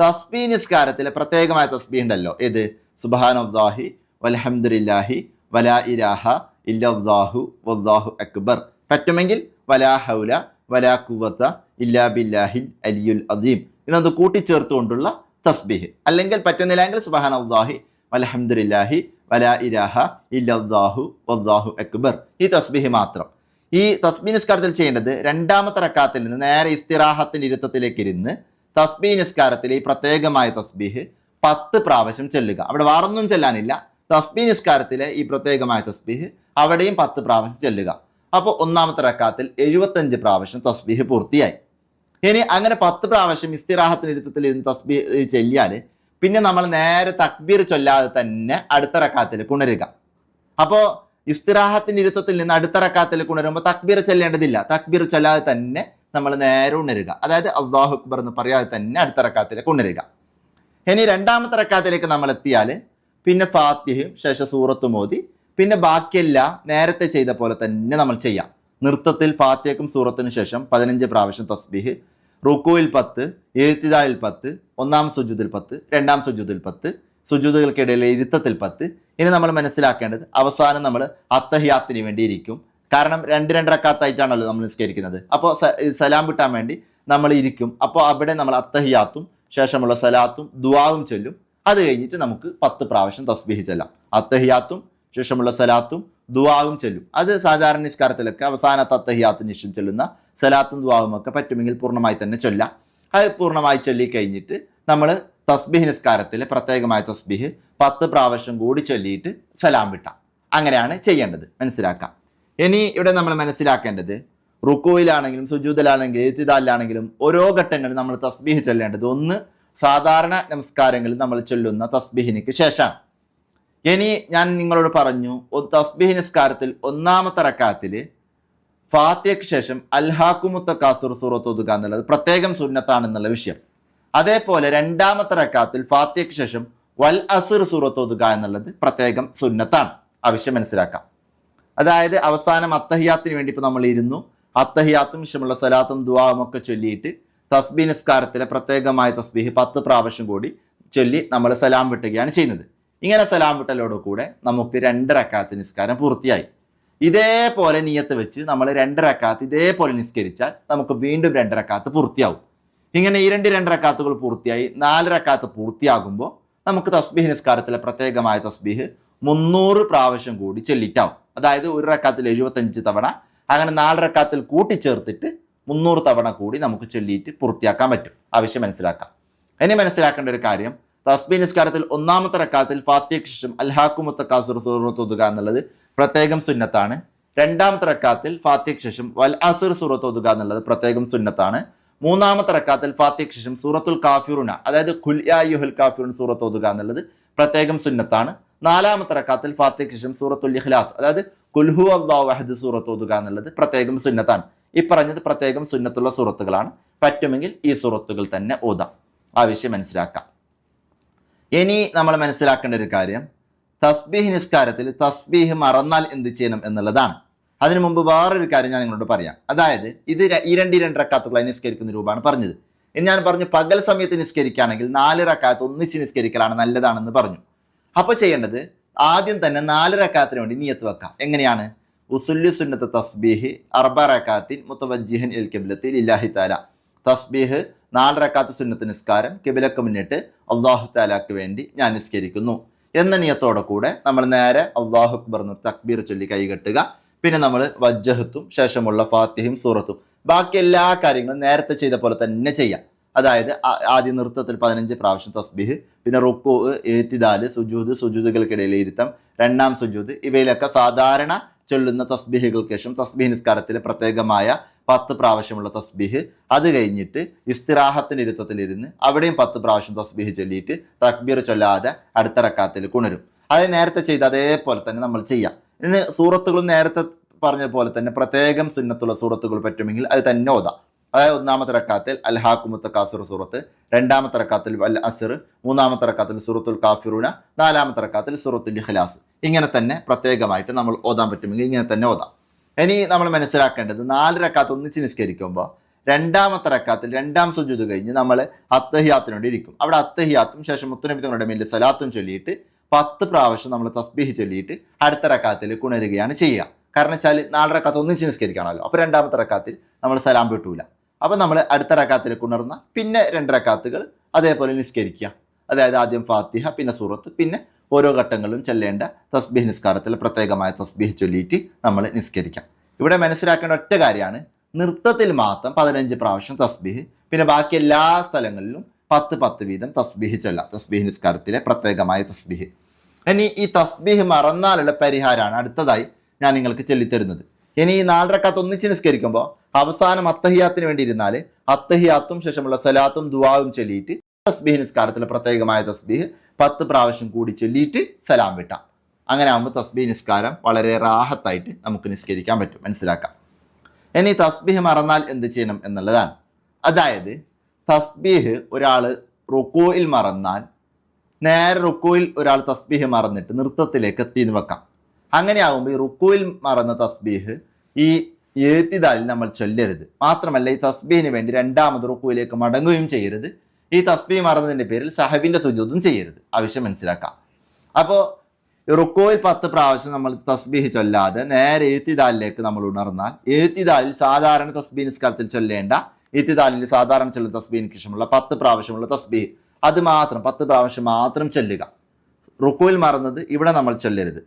A: തസ്ബി നിസ്കാരത്തിലെ പ്രത്യേകമായ തസ്ബി ഉണ്ടല്ലോ. ഏത്? സുബാനുല്ലാഹി വലഹമുല്ലാഹി വലാ ഇരാഹ ഇല്ലാഹു വല്ലാഹു അക്ബർ. പറ്റുമെങ്കിൽ വലാ ഹൗല വലാ കുവത്ത ഇല്ലാ ബില്ലാഹിൽ അലിയുൽ അദീം. എന്നത് കൂട്ടിച്ചേർത്തുകൊണ്ടുള്ള തസ്ബീഹ്. അല്ലെങ്കിൽ പറ്റുന്നില്ലെങ്കിൽ സുബഹാൻ അള്ളാഹി വലഹമുല്ലാഹി വലാ ഇരാഹ ഇല്ലാഹു വല്ലാഹു അക്ബർ. ഈ തസ്ബീഹ് മാത്രം. ഈ തസ്ബീ നിസ്കാരത്തിൽ ചെയ്യേണ്ടത് രണ്ടാമത്തെ റക്കാത്തിൽ നിന്ന് നേരെ ഇസ്തിറാഹത്തിന്റെ ഇരുത്തത്തിലേക്ക് ഇരുന്ന് തസ്ബീ നിസ്കാരത്തിൽ ഈ പ്രത്യേകമായ തസ്ബീഹ് പത്ത് പ്രാവശ്യം ചെല്ലുക. അവിടെ വാറൊന്നും ചെല്ലാനില്ല. തസ്ബീ നിസ്കാരത്തിലെ ഈ പ്രത്യേകമായ തസ്ബീഹ് അവിടെയും പത്ത് പ്രാവശ്യം ചെല്ലുക. അപ്പോൾ ഒന്നാമത്തെ റക്കാത്തിൽ എഴുപത്തഞ്ച് പ്രാവശ്യം തസ്ബീഹ് പൂർത്തിയായി. ഇനി അങ്ങനെ പത്ത് പ്രാവശ്യം ഇസ്തിറാഹത്തിന് ഇരുത്തത്തിൽ ഇരുന്ന് തസ്ബീഹ് ചെല്ലിയാൽ പിന്നെ നമ്മൾ നേരെ തക്ബീർ ചൊല്ലാതെ തന്നെ അടുത്ത റക്കാത്തിൽ കുണരുക അപ്പോൾ ഇസ്തിറാഹത്തിന്റെ ഇരുത്തത്തിൽ നിന്ന് അടുത്ത റക്കാത്തിൽ കുണരുമ്പോൾ തക്ബീർ ചെല്ലേണ്ടതില്ല. തക്ബീർ ചൊല്ലാതെ തന്നെ നമ്മൾ നേരെ ഉണരുക. അതായത് അള്ളാഹു അക്ബർ എന്ന് പറയാതെ തന്നെ അടുത്ത റക്കാത്തിൽ കുണരുക ഇനി രണ്ടാമത്തെ റക്കാത്തിലേക്ക് നമ്മൾ എത്തിയാൽ പിന്നെ ഫാത്തിഹയും ശേഷം സൂറത്തും മോദി. പിന്നെ ബാക്കിയെല്ലാം നേരത്തെ ചെയ്ത പോലെ തന്നെ നമ്മൾ ചെയ്യാം. നൃത്തത്തിൽ ഫാത്തിയക്കും സൂറത്തിനു ശേഷം പതിനഞ്ച് പ്രാവശ്യം തസ്ബീഹ്. റുക്കുവിൽ പത്ത് എഴുത്തിതാഴിൽ പത്ത് ഒന്നാം സുജുദിൽ പത്ത് രണ്ടാം സുജുദിൽ പത്ത് സുജുദുകൾക്കിടയിലെ ഇരുത്തത്തിൽ പത്ത്. ഇനി നമ്മൾ മനസ്സിലാക്കേണ്ടത് അവസാനം നമ്മൾ അത്തഹിയാത്തിന് വേണ്ടിയിരിക്കും കാരണം രണ്ട് രണ്ടരക്കാത്തായിട്ടാണല്ലോ നമ്മൾ നിസ്കരിക്കുന്നത്. അപ്പോൾ സലാം കിട്ടാൻ വേണ്ടി നമ്മൾ ഇരിക്കും. അപ്പോൾ അവിടെ നമ്മൾ അത്തഹിയാത്തും ശേഷമുള്ള സലാത്തും ദുവാവും ചൊല്ലും. അത് കഴിഞ്ഞിട്ട് നമുക്ക് പത്ത് പ്രാവശ്യം തസ്ബീഹ് ചെല്ലാം. അത്തഹിയാത്തും ശേഷമുള്ള സലാത്തും ദുവാവും ചെല്ലും. അത് സാധാരണ നിസ്കാരത്തിലൊക്കെ അവസാനത്തെ അത്തഹിയാത്തിന് ശേഷം ചെല്ലുന്ന സലാത്തും ദുവാവും ഒക്കെ പറ്റുമെങ്കിൽ പൂർണമായി തന്നെ ചൊല്ലാം. അത് പൂർണമായി ചൊല്ലി കഴിഞ്ഞിട്ട് നമ്മൾ തസ്ബീഹ് നിസ്കാരത്തിൽ പ്രത്യേകമായ തസ്ബീഹ് പത്ത് പ്രാവശ്യം കൂടി ചൊല്ലിയിട്ട് സലാം വിട്ടാം. അങ്ങനെയാണ് ചെയ്യേണ്ടത്. മനസ്സിലാക്കാം. ഇനി ഇവിടെ നമ്മൾ മനസ്സിലാക്കേണ്ടത് റുക്കോയിലാണെങ്കിലും സുജൂദിലാണെങ്കിലും എഴുത്തിദാലിലാണെങ്കിലും ഓരോ ഘട്ടങ്ങളിൽ നമ്മൾ തസ്ബീഹ് ചൊല്ലേണ്ടത്. ഒന്ന് സാധാരണ നമസ്കാരങ്ങളിൽ നമ്മൾ ചൊല്ലുന്ന തസ്ബിഹിനിക്ക് ശേഷമാണ് ഇനി ഞാൻ നിങ്ങളോട് പറഞ്ഞു തസ്ബിഹി നിസ്കാരത്തിൽ ഒന്നാമത്തെ റക്കാത്തിൽ ഫാത്തിയക്ക് ശേഷം അൽഹാക്കുമുത്ത കാസുർ സൂറത്ത് ഒതുക എന്നുള്ളത് പ്രത്യേകം സുന്നത്താണെന്നുള്ള വിഷയം. അതേപോലെ രണ്ടാമത്തെ റക്കാത്തിൽ ഫാത്തിയക്ക് ശേഷം വൽ അസുർ സൂറത്ത് ഒതുക എന്നുള്ളത് പ്രത്യേകം സുന്നത്താണ്. ആവശ്യം മനസ്സിലാക്കാം. അതായത് അവസാനം അത്തഹിയാത്തിന് വേണ്ടി ഇപ്പോൾ നമ്മൾ ഇരുന്നു. അത്തഹിയാത്തും ഇഷ്ടമുള്ള സലാത്തും ദുവാവും ഒക്കെ ചൊല്ലിയിട്ട് തസ്ബീ നിസ്കാരത്തിലെ പ്രത്യേകമായ തസ്ബീഹ് പത്ത് പ്രാവശ്യം കൂടി ചൊല്ലി നമ്മൾ സലാം വിട്ടുകയാണ് ചെയ്യുന്നത്. ഇങ്ങനെ സലാം വിട്ടലോട് കൂടെ നമുക്ക് രണ്ട് റക്കാത്ത് നിസ്കാരം പൂർത്തിയായി. ഇതേപോലെ നീയത്ത് വെച്ച് നമ്മൾ രണ്ട് റക്കാത്ത് ഇതേപോലെ നിസ്കരിച്ചാൽ നമുക്ക് വീണ്ടും രണ്ട് റക്കാത്ത് പൂർത്തിയാവും. ഇങ്ങനെ ഈ രണ്ട് രണ്ട് റക്കാത്തുകൾ പൂർത്തിയായി നാല് റക്കാത്ത് പൂർത്തിയാകുമ്പോൾ നമുക്ക് തസ്ബീഹ് നിസ്കാരത്തിലെ പ്രത്യേകമായ തസ്ബീഹ് മുന്നൂറ് പ്രാവശ്യം കൂടി ചൊല്ലിട്ടാവും അതായത് ഒരു റക്കാത്തിൽ എഴുപത്തഞ്ച് തവണ അങ്ങനെ നാല് റക്കാത്തിൽ കൂട്ടിച്ചേർത്തിട്ട് മുന്നൂറ് തവണ കൂടി നമുക്ക് ചൊല്ലിയിട്ട് പൂർത്തിയാക്കാൻ പറ്റും. ആവശ്യം മനസ്സിലാക്കാം. ഇനി മനസ്സിലാക്കേണ്ട ഒരു കാര്യം തസ്ബി നിസ്കാരത്തിൽ ഒന്നാമത്തെ റക്കാത്തിൽ ഫാത്തിയക്ക് ശേഷം അൽഹാക്കുമുത്ത കാസുർ സൂറത്ത് ഒതുക എന്നുള്ളത് പ്രത്യേകം സുന്നത്താണ്. രണ്ടാമത്തെ റക്കാത്തിൽ ഫാത്തിയക്ക് ശേഷം വൽ അസുർ സൂറത്ത് ഒതുക എന്നുള്ളത് പ്രത്യേകം സുന്നത്താണ്. മൂന്നാമത്തെ റക്കാത്തിൽ ഫാത്തിയക്ക് ശേഷം സൂറത്തുൽ കാഫിറുന അതായത് ഖുൽയായുഹുൽ കാഫിറുൻ സൂറത്ത് ഒതുക എന്നുള്ളത് പ്രത്യേകം സുന്നത്താണ്. നാലാമത്തെ റക്കാത്തിൽ ഫാത്തിയക്ക് ശേഷം സൂറത്തുൽ ഇഖ്ലാസ് അതായത് കുൽഹു അള്ളാഹു വഹദ് സൂറത്ത് ഓതുക എന്നുള്ളത് പ്രത്യേകം സുന്നത്താണ്. ഈ പറഞ്ഞത് പ്രത്യേകം സുന്നത്തുള്ള സുഹൃത്തുക്കളാണ് പറ്റുമെങ്കിൽ ഈ സുഹൃത്തുക്കൾ തന്നെ ഓതാം. ആവശ്യം മനസ്സിലാക്കാം. ഇനി നമ്മൾ മനസ്സിലാക്കേണ്ട ഒരു കാര്യം തസ്ബീഹ് നിസ്കാരത്തിൽ തസ്ബീഹ് മറന്നാൽ എന്ത് ചെയ്യണം എന്നുള്ളതാണ്. അതിനു മുമ്പ് വേറൊരു കാര്യം ഞാൻ നിങ്ങളോട് പറയാം. അതായത് ഇത് ഈ രണ്ട് രണ്ട് റക്കാത്തുകളായി നിസ്കരിക്കുന്ന രൂപമാണ് പറഞ്ഞത്. ഇനി ഞാൻ പറഞ്ഞു പകൽ സമയത്ത് നിസ്കരിക്കുകയാണെങ്കിൽ നാല് റക്കാത്ത് ഒന്നിച്ച് നിസ്കരിക്കലാണ് നല്ലതാണെന്ന് പറഞ്ഞു. അപ്പോൾ ചെയ്യേണ്ടത് ആദ്യം തന്നെ നാല് റക്കാത്തിന് വേണ്ടി നിയത്ത് വെക്കാം. എങ്ങനെയാണ്? ഉസുല്ലു സുന്നത്ത് തസ്ബീഹ് അർബ റക്കാത്തിൻ മുത്തവജിഹൻ എൽ കിബ്ലത്തി ഇല്ലാഹി താല തസ്ബീഹ് നാല് റക്കാത്ത് സുന്നത്ത് നിസ്കാരം കിബിലക്ക് മുന്നിട്ട് അള്ളാഹു താലാക്ക് വേണ്ടി ഞാൻ നിസ്കരിക്കുന്നു. എന്ന നിയത്തോടെ കൂടെ നമ്മൾ നേരെ അള്ളാഹു അക്ബർ എന്ന് തക്ബീർ ചൊല്ലി കൈകെട്ടുക പിന്നെ നമ്മൾ വജ്ജഹത്തും ശേഷമുള്ള ഫാത്തിഹും സൂറത്തും. ബാക്കി എല്ലാ കാര്യങ്ങളും നേരത്തെ ചെയ്ത പോലെ തന്നെ ചെയ്യാം. അതായത് ആദ്യ നൃത്തത്തിൽ പതിനഞ്ച് പ്രാവശ്യം തസ്ബിഹ് പിന്നെ റുക്കു ഏത്തിദാൽ സുജൂദ് സുജൂദുകൾക്കിടയിലെ ഇരുത്തം രണ്ടാം സുജൂദ് ഇവയിലൊക്കെ സാധാരണ ചൊല്ലുന്ന തസ്ബിഹുകൾക്ക് ശേഷം തസ്ബിഹ് നിസ്കാരത്തിലെ പ്രത്യേകമായ പത്ത് പ്രാവശ്യമുള്ള തസ്ബീഹ്. അത് കഴിഞ്ഞിട്ട് ഇസ്തിറാഹത്തിന്റെ ഇരുത്തത്തിലിരുന്ന് അവിടെയും പത്ത് പ്രാവശ്യം തസ്ബിഹ് ചൊല്ലിയിട്ട് തക്ബീർ ചൊല്ലാതെ അടുത്ത റക്കാത്തിൽ കുണരും. അത് നേരത്തെ ചെയ്ത് അതേപോലെ തന്നെ നമ്മൾ ചെയ്യാം. ഇനി സൂറത്തുകളും നേരത്തെ പറഞ്ഞ പോലെ തന്നെ പ്രത്യേകം സുന്നത്തുള്ള സൂറത്തുകൾ പറ്റുമെങ്കിൽ അത് തന്നെ ഓതാം. അതായത് ഒന്നാമത്തെ റക്കാത്തിൽ അൽഹാക്കുമുത്ത കാസുർ സൂറത്ത് രണ്ടാമത്തെ റക്കാത്തിൽ അൽ അസർ മൂന്നാമത്തെ റക്കാത്തിൽ സൂറത്തുൽ കാഫിറൂന നാലാമത്തെ റക്കാത്തിൽ സൂറത്തുൽ ഇഖ്ലാസ്. ഇങ്ങനെ തന്നെ പ്രത്യേകമായിട്ട് നമ്മൾ ഓതാൻ പറ്റുമെങ്കിൽ ഇങ്ങനെ തന്നെ ഓതാം. ഇനി നമ്മൾ മനസ്സിലാക്കേണ്ടത് നാല് റക്കാത്ത് ഒന്നിച്ച് നിസ്കരിക്കുമ്പോൾ രണ്ടാമത്തെ റക്കാത്തിൽ രണ്ടാം സുജൂത് കഴിഞ്ഞ് നമ്മൾ അത്തഹിയാത്തിനോട് ഇരിക്കും. അവിടെ അത്തഹിയാത്തും ശേഷം മുത്തുനബിത്തങ്ങളുടെ മേലിൽ സലാത്തും ചൊല്ലിയിട്ട് പത്ത് പ്രാവശ്യം നമ്മൾ തസ്ബീഹ് ചൊല്ലിയിട്ട് അടുത്ത റക്കാത്തിൽ കുണരുകയാണ് ചെയ്യുക. കാരണം വെച്ചാൽ നാല് റക്കാത്ത് ഒന്നിച്ച് നിസ്കരിക്കണമല്ലോ അപ്പോൾ രണ്ടാമത്തെ റക്കാത്തിൽ നമ്മൾ സലാം വിട്ടൂല. അപ്പോൾ നമ്മൾ അടുത്ത റക്കാത്തിൽ ഉണർന്ന പിന്നെ രണ്ട് റക്കാത്തുകൾ അതേപോലെ നിസ്കരിക്കുക. അതായത് ആദ്യം ഫാത്തിഹ പിന്നെ സൂറത്ത് പിന്നെ ഓരോ ഘട്ടങ്ങളിലും ചെല്ലേണ്ട തസ്ബീഹ് നിസ്കാരത്തിൽ പ്രത്യേകമായ തസ്ബീഹ് ചൊല്ലിയിട്ട് നമ്മൾ നിസ്കരിക്കാം. ഇവിടെ മനസ്സിലാക്കേണ്ട ഒറ്റ കാര്യമാണ് നൃത്തത്തിൽ മാത്രം പതിനഞ്ച് പ്രാവശ്യം തസ്ബീഹ് പിന്നെ ബാക്കി എല്ലാ സ്ഥലങ്ങളിലും പത്ത് പത്ത് വീതം തസ്ബീഹ് ചൊല്ലാം. തസ്ബീഹ് നിസ്കാരത്തിലെ പ്രത്യേകമായ തസ്ബീഹ്. ഇനി ഈ തസ്ബീഹ് മറന്നാലുള്ള പരിഹാരമാണ് അടുത്തതായി ഞാൻ നിങ്ങൾക്ക് ചൊല്ലിത്തരുന്നത്. ഇനി ഈ നാലരക്കാത്ത ഒന്നിച്ച് നിസ്കരിക്കുമ്പോൾ അവസാനം അത്തഹിയാത്തിന് വേണ്ടി ഇരുന്നാൽ അത്തഹിയാത്തും ശേഷമുള്ള സലാത്തും ദുവാവും ചൊല്ലിയിട്ട് തസ്ബീഹ് നിസ്കാരത്തിലെ പ്രത്യേകമായ തസ്ബീഹ് പത്ത് പ്രാവശ്യം കൂടി ചൊല്ലിയിട്ട് സലാം വിട്ടാം. അങ്ങനെ ആകുമ്പോൾ തസ്ബീഹ് നിസ്കാരം വളരെ റാഹത്തായിട്ട് നമുക്ക് നിസ്കരിക്കാൻ പറ്റും. മനസ്സിലാക്കാം? ഇനി തസ്ബീഹ് മറന്നാൽ എന്ത് ചെയ്യണം എന്നുള്ളതാണ്. അതായത് തസ്ബീഹ് ഒരാൾ റുക്കോയിൽ മറന്നാൽ നേരെ റുക്കോയിൽ ഒരാൾ തസ്ബീഹ് മറന്നിട്ട് നൃത്തത്തിലേക്ക് എത്തിയെന്ന് വെക്കാം. അങ്ങനെയാകുമ്പോൾ ഈ റുക്കോയിൽ മറന്ന തസ്ബീഹ് ഈ ഏത്തിദാലിൽ നമ്മൾ ചൊല്ലരുത്. മാത്രമല്ല ഈ തസ്ബീഹിന് വേണ്ടി രണ്ടാമത് റുക്കുവിലേക്ക് മടങ്ങുകയും ചെയ്യരുത്. ഈ തസ്ബീഹ് മറന്നതിന്റെ പേരിൽ സഹബിന്റെ സുജൂതും ചെയ്യരുത്. ആവശ്യം മനസ്സിലാക്കാം. അപ്പോൾ റുക്കോയിൽ പത്ത് പ്രാവശ്യം നമ്മൾ തസ്ബീഹ് ചൊല്ലാതെ നേരെ ഏത്തിദാലിലേക്ക് നമ്മൾ ഉണർന്നാൽ ഏത്തിദാലിൽ സാധാരണ തസ്ബീഹ് നിസ്കാരത്തിൽ ചൊല്ലേണ്ട ഏത്തിദാലിൽ സാധാരണ ചൊല്ലുന്ന തസ്ബീഹിന് ശേഷമുള്ള പത്ത് പ്രാവശ്യമുള്ള തസ്ബീഹ്. അത് മാത്രം പത്ത് പ്രാവശ്യം മാത്രം ചൊല്ലുക. റുക്കോയിൽ മറന്നത് ഇവിടെ നമ്മൾ ചൊല്ലരുത്.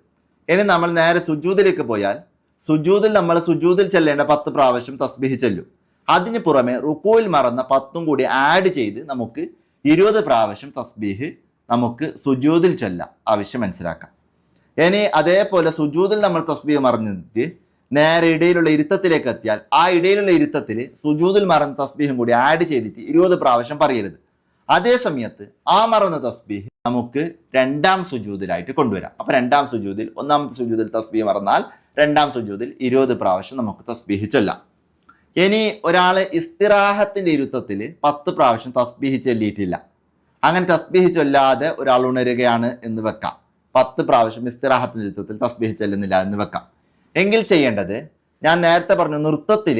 A: ഇനി നമ്മൾ നേരെ സുജൂദിലേക്ക് പോയാൽ സുജൂദിൽ നമ്മൾ സുജൂതിൽ ചെല്ലേണ്ട പത്ത് പ്രാവശ്യം തസ്ബിഹ് ചെല്ലും. അതിന് പുറമെ റുക്കോയിൽ മറന്ന പത്തും കൂടി ആഡ് ചെയ്ത് നമുക്ക് ഇരുപത് പ്രാവശ്യം തസ്ബീഹ് നമുക്ക് സുജൂതിൽ ചെല്ലാം. ആവശ്യം മനസ്സിലാക്കാം. ഇനി അതേപോലെ സുജൂതിൽ നമ്മൾ തസ്ബീഹ് മറന്നിട്ട് നേരെ ഇടയിലുള്ള ഇരുത്തത്തിലേക്ക് എത്തിയാൽ ആ ഇടയിലുള്ള ഇരുത്തത്തിൽ സുജൂതിൽ മറന്ന തസ്ബീഹും കൂടി ആഡ് ചെയ്തിട്ട് ഇരുപത് പ്രാവശ്യം പറയരുത്. അതേ സമയത്ത് ആ മറന്ന തസ്ബീഹ് നമുക്ക് രണ്ടാം സുജൂതിലായിട്ട് കൊണ്ടുവരാം. അപ്പോൾ രണ്ടാം സുജൂതിൽ ഒന്നാമത്തെ സുജൂതിൽ തസ്ബീഹ് മറന്നാൽ രണ്ടാം സുജൂതിൽ ഇരുപത് പ്രാവശ്യം നമുക്ക് തസ്ബീഹ് ചൊല്ലാം ഇനി ഒരാൾ ഇസ്തിറാഹത്തിന്റെ ഇരുത്തത്തിൽ പത്ത് പ്രാവശ്യം തസ്ബീഹ് ചൊല്ലിയിട്ടില്ല അങ്ങനെ തസ്ബീഹ് ചൊല്ലാതെ ഒരാൾ ഉണരുകയാണ് എന്ന് വെക്കാം. പത്ത് പ്രാവശ്യം ഇസ്തിറാഹത്തിന്റെ ഇരുത്തത്തിൽ തസ്ബീഹ് ചൊല്ലുന്നില്ല എന്ന് വെക്കാം. എങ്കിൽ ചെയ്യേണ്ടത് ഞാൻ നേരത്തെ പറഞ്ഞു നൃത്തത്തിൽ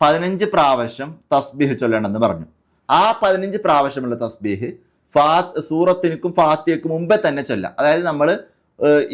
A: പതിനഞ്ച് പ്രാവശ്യം തസ്ബീഹ് ചൊല്ലണമെന്ന് പറഞ്ഞു. ആ പതിനഞ്ച് പ്രാവശ്യമുള്ള തസ്ബീഹ് ഫാ സൂറത്തിനും ഫാത്തിയക്കും മുമ്പേ തന്നെ ചൊല്ലാം. അതായത് നമ്മൾ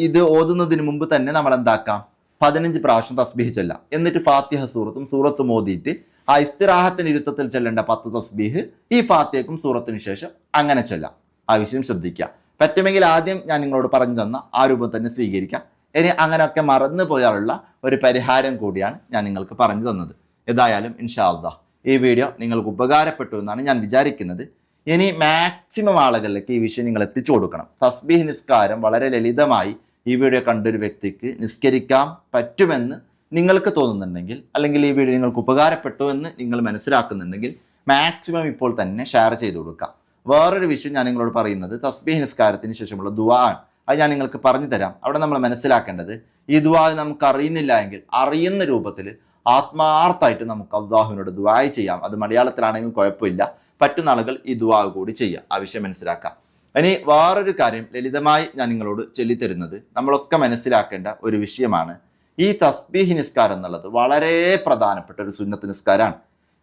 A: ഇത് ഓതുന്നതിന് മുമ്പ് തന്നെ നമ്മൾ എന്താക്കാം പതിനഞ്ച് പ്രാവശ്യം തസ്ബീഹ് ചെല്ലാം. എന്നിട്ട് ഫാത്തിഹ സൂറത്തും സൂറത്തും ഓതിയിട്ട് ആ ഇസ്തിറാഹത്തിന് ഇരുത്തത്തിൽ ചെല്ലേണ്ട പത്ത് തസ്ബീഹ് ഈ ഫാത്തിയക്കും സൂറത്തിന് ശേഷം അങ്ങനെ ചെല്ലാം. ആ വിഷയം ശ്രദ്ധിക്കുക. പറ്റുമെങ്കിൽ ആദ്യം ഞാൻ നിങ്ങളോട് പറഞ്ഞു തന്ന ആ രൂപം തന്നെ സ്വീകരിക്കാം. ഇനി അങ്ങനെയൊക്കെ മറന്നു പോയാലുള്ള ഒരു പരിഹാരം കൂടിയാണ് ഞാൻ നിങ്ങൾക്ക് പറഞ്ഞു തന്നത്. ഏതായാലും ഇൻഷാദ ഈ വീഡിയോ നിങ്ങൾക്ക് ഉപകാരപ്പെട്ടു എന്നാണ് ഞാൻ വിചാരിക്കുന്നത്. ഇനി മാക്സിമം ആളുകളിലേക്ക് ഈ വിഷയം നിങ്ങൾ എത്തിച്ചു കൊടുക്കണം. തസ്ബീഹ് നിസ്കാരം വളരെ ലളിതമായി ഈ വീഡിയോ കണ്ടൊരു വ്യക്തിക്ക് നിസ്കരിക്കാൻ പറ്റുമെന്ന് നിങ്ങൾക്ക് തോന്നുന്നുണ്ടെങ്കിൽ അല്ലെങ്കിൽ ഈ വീഡിയോ നിങ്ങൾക്ക് ഉപകാരപ്പെട്ടു എന്ന് നിങ്ങൾ മനസ്സിലാക്കുന്നുണ്ടെങ്കിൽ മാക്സിമം ഇപ്പോൾ തന്നെ ഷെയർ ചെയ്ത് കൊടുക്കുക വേറൊരു വിഷയം ഞാൻ നിങ്ങളോട് പറയുന്നത് തസ്ബീഹ് നിസ്കാരത്തിന് ശേഷമുള്ള ദുആ ആണ്. അത് ഞാൻ നിങ്ങൾക്ക് പറഞ്ഞു തരാം. അവിടെ നമ്മൾ മനസ്സിലാക്കേണ്ടത് ഈ ദുവാ നമുക്ക് അറിയുന്നില്ല എങ്കിൽ അറിയുന്ന രൂപത്തിൽ ആത്മാർത്ഥമായിട്ട് നമുക്ക് അള്ളാഹുവിനോട് ദുവായി ചെയ്യാം. അത് മലയാളത്തിലാണെങ്കിൽ കുഴപ്പമില്ല. പറ്റുന്ന ആളുകൾ ഈ ദുവാ കൂടി ചെയ്യാം ആ വിഷയം മനസ്സിലാക്കാം. ഇനി വേറൊരു കാര്യം ലളിതമായി ഞാൻ നിങ്ങളോട് ചൊല്ലിത്തരുന്നത്. നമ്മളൊക്കെ മനസ്സിലാക്കേണ്ട ഒരു വിഷയമാണ്. ഈ തസ്ബീഹി നിസ്കാരം എന്നുള്ളത് വളരെ പ്രധാനപ്പെട്ട ഒരു സുന്നത്ത് നിസ്കാരമാണ്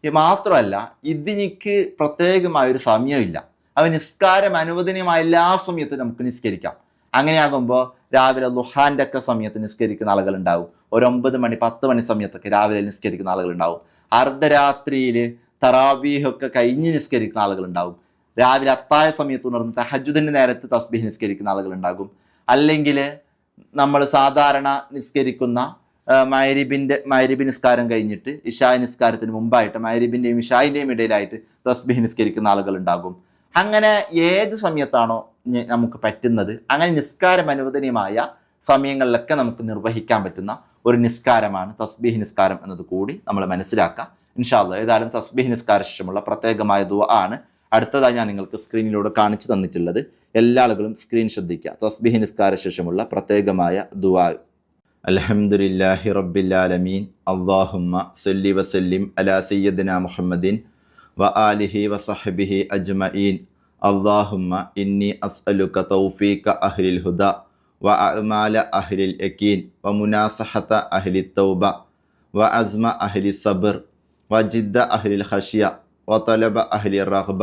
A: മാത്രമല്ല ഇതിനിക്ക് പ്രത്യേകമായ ഒരു സമയമില്ല. അവ നിസ്കാരം അനുവദനീയമായ എല്ലാ സമയത്തും നമുക്ക് നിസ്കരിക്കാം. അങ്ങനെയാകുമ്പോൾ രാവിലെ ലുഹാന്റെ ഒക്കെ സമയത്ത് നിസ്കരിക്കുന്ന ആളുകൾ ഉണ്ടാവും ഒരു ഒമ്പത് മണി പത്ത് മണി സമയത്തൊക്കെ രാവിലെ നിസ്കരിക്കുന്ന ആളുകൾ ഉണ്ടാവും അർദ്ധരാത്രിയിൽ തറാവീഹൊക്കെ കഴിഞ്ഞ് നിസ്കരിക്കുന്ന ആളുകൾ ഉണ്ടാവും രാവിലെ അത്തായ സമയത്ത് ഉണർന്ന് തഹജുദിന്റെ നേരത്ത് തസ്ബീഹ് നിസ്കരിക്കുന്ന ആളുകളുണ്ടാകും അല്ലെങ്കിൽ നമ്മൾ സാധാരണ നിസ്കരിക്കുന്ന മൈരിബിന്റെ മൈരിബി നിസ്കാരം കഴിഞ്ഞിട്ട് ഇഷായ നിസ്കാരത്തിന് മുമ്പായിട്ട് മൈരിബിന്റെയും ഇഷായിന്റെയും ഇടയിലായിട്ട് തസ്ബീഹ് നിസ്കരിക്കുന്ന ആളുകളുണ്ടാകും അങ്ങനെ ഏത് സമയത്താണോ നമുക്ക് പറ്റുന്നത് അങ്ങനെ നിസ്കാരം അനുവദനീയമായ സമയങ്ങളിലൊക്കെ നമുക്ക് നിർവഹിക്കാൻ പറ്റുന്ന ഒരു നിസ്കാരമാണ് തസ്ബീഹ് നിസ്കാരം എന്നത് കൂടി നമ്മൾ മനസ്സിലാക്കുക ഇൻഷാല്ല ഏതായാലും തസ്ബീഹ് നിസ്കാര ശേഷമുള്ള പ്രത്യേകമായ ദുവ ആണ്. അടുത്തതായി ഞാൻ നിങ്ങൾക്ക് സ്ക്രീനിലൂടെ കാണിച്ചു തന്നിട്ടുള്ളത് എല്ലാ ആളുകളും സ്ക്രീൻ ശ്രദ്ധിക്കുക. തസ്ബിഹി നിസ്കാര ശേഷമുള്ള പ്രത്യേകമായ ദുവാ അലഹമുല്ലാഹി റബ്ബില്ലാലമീൻ അള്ളാഹുമ്മ സല്ലി വസല്ലിം അലാ സയ്യദ്ന മുഹമ്മദീൻ വ ആലിഹി വസഹബിഹി അജ്മഈൻ. അള്ളാഹുമ്മ ഇന്നി അസ്അലുക തൗഫീക അഹ്ലിൽ ഹുദ വ അമാല അഹ്ലിൽ യക്കീൻ വ മുനാസഹത അഹ്ലി തൗബ വ അസ്മ അഹ്ലി സബർ വ ജിദ്ദ അഹ്ലിൽ ഖശിയ വ തലബ അഹ്ലി റഗ്ബ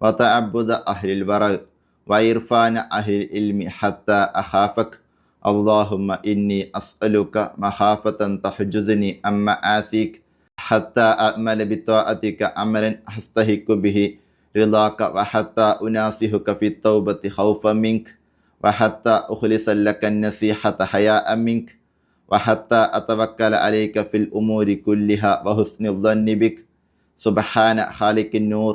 A: وتعبد أهل البراء وإرفان أهل العلم حتى أخافك. اللهم إني أسألك مخافة تحجزني أما آسيك حتى أعمل بطاعتك عملا أستحق به رضاك وحتى أناصحك في التوبة خوفا منك وحتى أخلص لك النصيحة حياء منك وحتى أتوكل عليك في الأمور كلها وحسن الظن بك. سبحان خالق النور.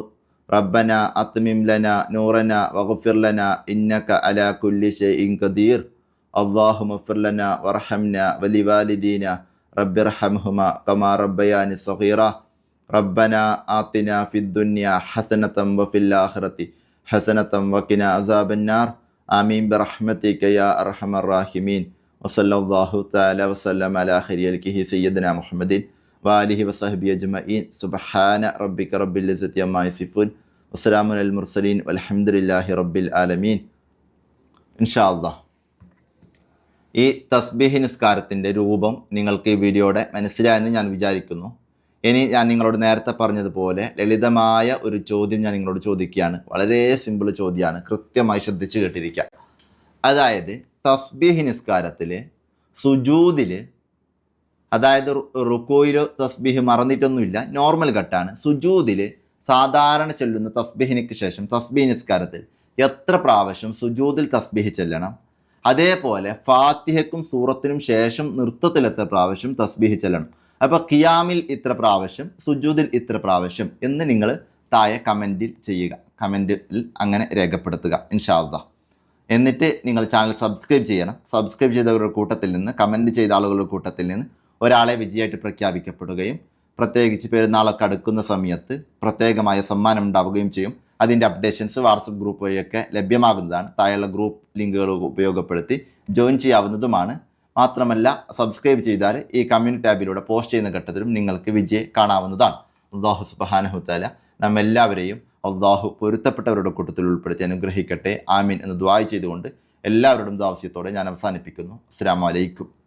A: ربنا أتمم لنا نورنا واغفر لنا إنك على كل شيء قدير. اللهم اغفر لنا وارحمنا ولوالدينا. رب ارحمهما كما ربياني صغيرا. ربنا آتنا في الدنيا حسنة وفي الآخرة حسنة وقنا عذاب النار. آمين برحمتك يا أرحم الراحمين. وصلى الله تعالى وسلم على خير الكه سيدنا محمد. വാലിഹി വസഹബി അജ്മീൻ സുബഹാന റബ്ബിക്ക റബ്ബിൽ സിഫുൻ വസ്സലാമുൻ അൽ മുർസലീൻ. അലഹമുല്ലാഹി റബ്ബിൽ ആലമീൻ. ഇൻഷാ അള്ളാഹ് ഈ തസ്ബീഹി നിസ്കാരത്തിന്റെ രൂപം നിങ്ങൾക്ക് ഈ വീഡിയോയുടെ മനസ്സിലായെന്ന് ഞാൻ വിചാരിക്കുന്നു. ഇനി ഞാൻ നിങ്ങളോട് നേരത്തെ പറഞ്ഞതുപോലെ ലളിതമായ ഒരു ചോദ്യം ഞാൻ നിങ്ങളോട് ചോദിക്കുകയാണ്. വളരെ സിമ്പിൾ ചോദ്യമാണ്. കൃത്യമായി ശ്രദ്ധിച്ച് കേട്ടിരിക്കുക. അതായത് തസ്ബീഹി നിസ്കാരത്തിൽ സുജൂതിൽ അതായത് റുക്കോയിലോ തസ്ബീഹ് മറന്നിട്ടൊന്നുമില്ല. നോർമൽ കട്ടാണ്. സുജൂദിൽ സാധാരണ ചെല്ലുന്ന തസ്ബീഹിനക്ക് ശേഷം തസ്ബീഹ് നിസ്കാരത്തിൽ എത്ര പ്രാവശ്യം സുജൂദിൽ തസ്ബീഹ് ചെല്ലണം? അതേപോലെ ഫാത്തിഹയ്ക്കും സൂറത്തിനും ശേഷം നൃത്തത്തിൽ എത്ര പ്രാവശ്യം തസ്ബീഹ് ചെല്ലണം? അപ്പോൾ കിയാമിൽ ഇത്ര പ്രാവശ്യം സുജൂദിൽ ഇത്ര പ്രാവശ്യം എന്ന് നിങ്ങൾ താഴെ കമന്റിൽ ചെയ്യുക. കമന്റിൽ അങ്ങനെ രേഖപ്പെടുത്തുക ഇൻഷാദ എന്നിട്ട് നിങ്ങൾ ചാനൽ സബ്സ്ക്രൈബ് ചെയ്യണം. സബ്സ്ക്രൈബ് ചെയ്തവരുടെ കൂട്ടത്തിൽ നിന്ന് കമന്റ് ചെയ്ത ആളുകളുടെ കൂട്ടത്തിൽ നിന്ന് ഒരാളെ വിജയമായിട്ട് പ്രഖ്യാപിക്കപ്പെടുകയും പ്രത്യേകിച്ച് പെരുന്നാളൊക്കെ അടുക്കുന്ന സമയത്ത് പ്രത്യേകമായ സമ്മാനം ഉണ്ടാവുകയും ചെയ്യും. അതിന്റെ അപ്ഡേഷൻസ് വാട്സപ്പ് ഗ്രൂപ്പ് വഴിയൊക്കെ ലഭ്യമാകുന്നതാണ്. താഴെയുള്ള ഗ്രൂപ്പ് ലിങ്കുകൾ ഉപയോഗപ്പെടുത്തി ജോയിൻ ചെയ്യാവുന്നതുമാണ്. മാത്രമല്ല സബ്സ്ക്രൈബ് ചെയ്താൽ ഈ കമ്മ്യൂണിറ്റി ടാബിലൂടെ പോസ്റ്റ് ചെയ്യുന്ന ഘട്ടത്തിലും നിങ്ങൾക്ക് വിജയം കാണാവുന്നതാണ്. അള്ളാഹു സുബാനഹുത്താല നമ്മെല്ലാവരെയും അള്ളാഹു പൊരുത്തപ്പെട്ടവരുടെ കൂട്ടത്തിൽ ഉൾപ്പെടുത്തി അനുഗ്രഹിക്കട്ടെ. ആമീൻ എന്ന് ദ്വായ ചെയ്തുകൊണ്ട് എല്ലാവരോടും ദാവസ്യത്തോടെ ഞാൻ അവസാനിപ്പിക്കുന്നു. അസ്സാം വലൈക്കും